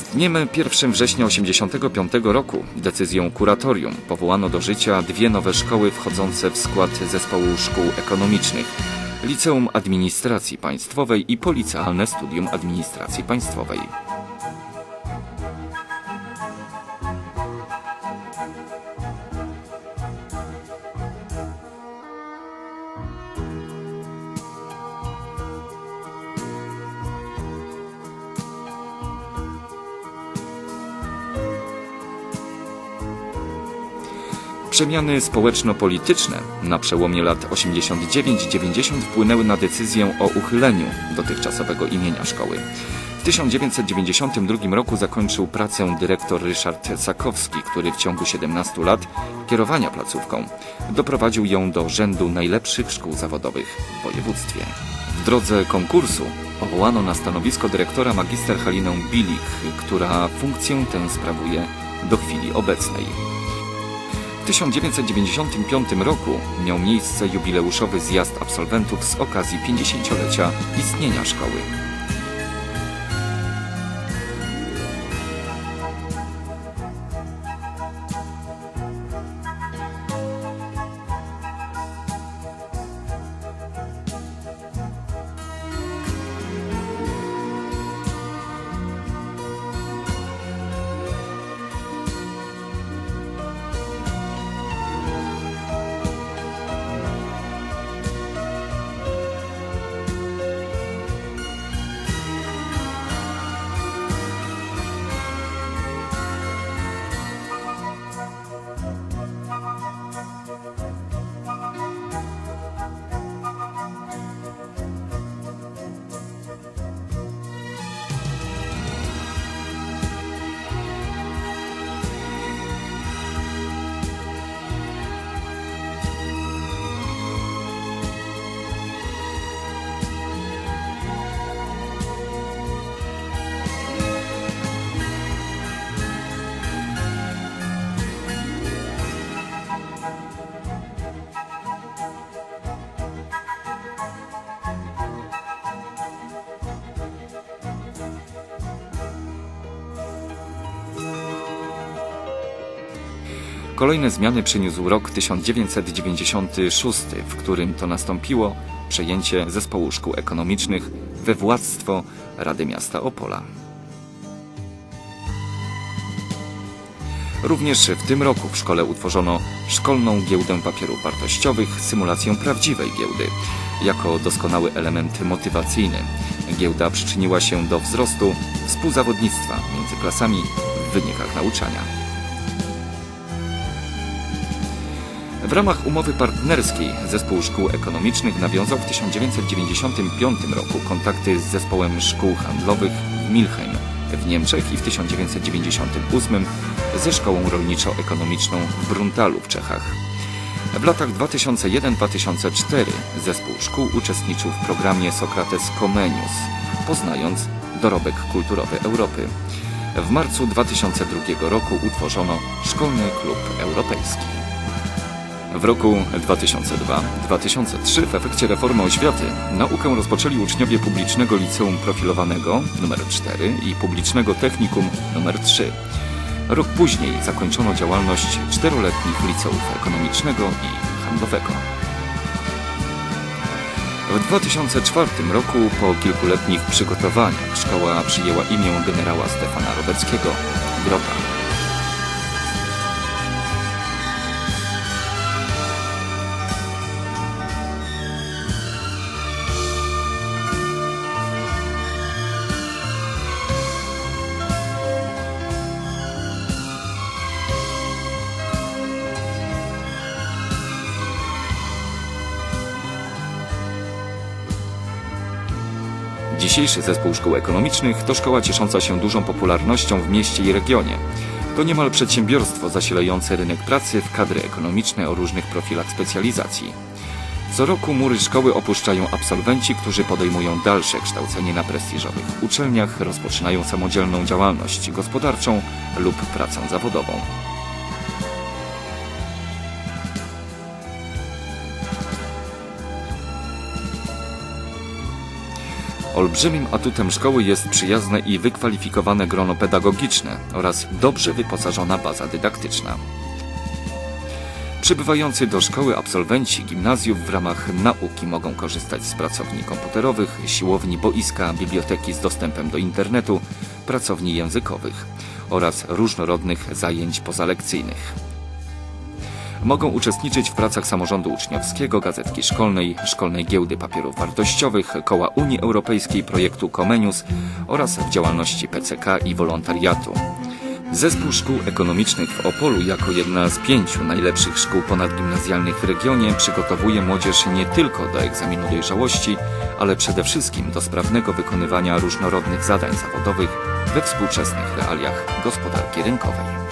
Z dniem 1 września 1985 roku decyzją kuratorium powołano do życia dwie nowe szkoły wchodzące w skład zespołu szkół ekonomicznych. Liceum Administracji Państwowej i Policealne Studium Administracji Państwowej. Przemiany społeczno-polityczne na przełomie lat 89-90 wpłynęły na decyzję o uchyleniu dotychczasowego imienia szkoły. W 1992 roku zakończył pracę dyrektor Ryszard Sakowski, który w ciągu 17 lat kierowania placówką doprowadził ją do rzędu najlepszych szkół zawodowych w województwie. W drodze konkursu powołano na stanowisko dyrektora magister Halinę Bilik, która funkcję tę sprawuje do chwili obecnej. W 1995 roku miał miejsce jubileuszowy zjazd absolwentów z okazji 50-lecia istnienia szkoły. Kolejne zmiany przyniósł rok 1996, w którym to nastąpiło przejęcie zespołu szkół ekonomicznych we władztwo Rady Miasta Opola. Również w tym roku w szkole utworzono szkolną giełdę papierów wartościowych, symulację prawdziwej giełdy, jako doskonały element motywacyjny. Giełda przyczyniła się do wzrostu współzawodnictwa między klasami w wynikach nauczania. W ramach umowy partnerskiej Zespół Szkół Ekonomicznych nawiązał w 1995 roku kontakty z Zespołem Szkół Handlowych w Milheim w Niemczech i w 1998 ze Szkołą Rolniczo-Ekonomiczną w Bruntalu w Czechach. W latach 2001-2004 zespół szkół uczestniczył w programie Sokrates Comenius, poznając dorobek kulturowy Europy. W marcu 2002 roku utworzono Szkolny Klub Europejski. W roku 2002-2003 w efekcie reformy oświaty naukę rozpoczęli uczniowie publicznego liceum profilowanego nr 4 i publicznego technikum nr 3. Rok później zakończono działalność czteroletnich liceów ekonomicznego i handlowego. W 2004 roku po kilkuletnich przygotowaniach szkoła przyjęła imię generała Stefana Roberckiego Grota. Dzisiejszy zespół szkół ekonomicznych to szkoła ciesząca się dużą popularnością w mieście i regionie. To niemal przedsiębiorstwo zasilające rynek pracy w kadry ekonomiczne o różnych profilach specjalizacji. Co roku mury szkoły opuszczają absolwenci, którzy podejmują dalsze kształcenie na prestiżowych uczelniach, rozpoczynają samodzielną działalność gospodarczą lub pracę zawodową. Olbrzymim atutem szkoły jest przyjazne i wykwalifikowane grono pedagogiczne oraz dobrze wyposażona baza dydaktyczna. Przybywający do szkoły absolwenci gimnazjów w ramach nauki mogą korzystać z pracowni komputerowych, siłowni, boiska, biblioteki z dostępem do internetu, pracowni językowych oraz różnorodnych zajęć pozalekcyjnych. Mogą uczestniczyć w pracach samorządu uczniowskiego, gazetki szkolnej, szkolnej giełdy papierów wartościowych, koła Unii Europejskiej, projektu Comenius oraz w działalności PCK i wolontariatu. Zespół Szkół Ekonomicznych w Opolu jako jedna z pięciu najlepszych szkół ponadgimnazjalnych w regionie przygotowuje młodzież nie tylko do egzaminu dojrzałości, ale przede wszystkim do sprawnego wykonywania różnorodnych zadań zawodowych we współczesnych realiach gospodarki rynkowej.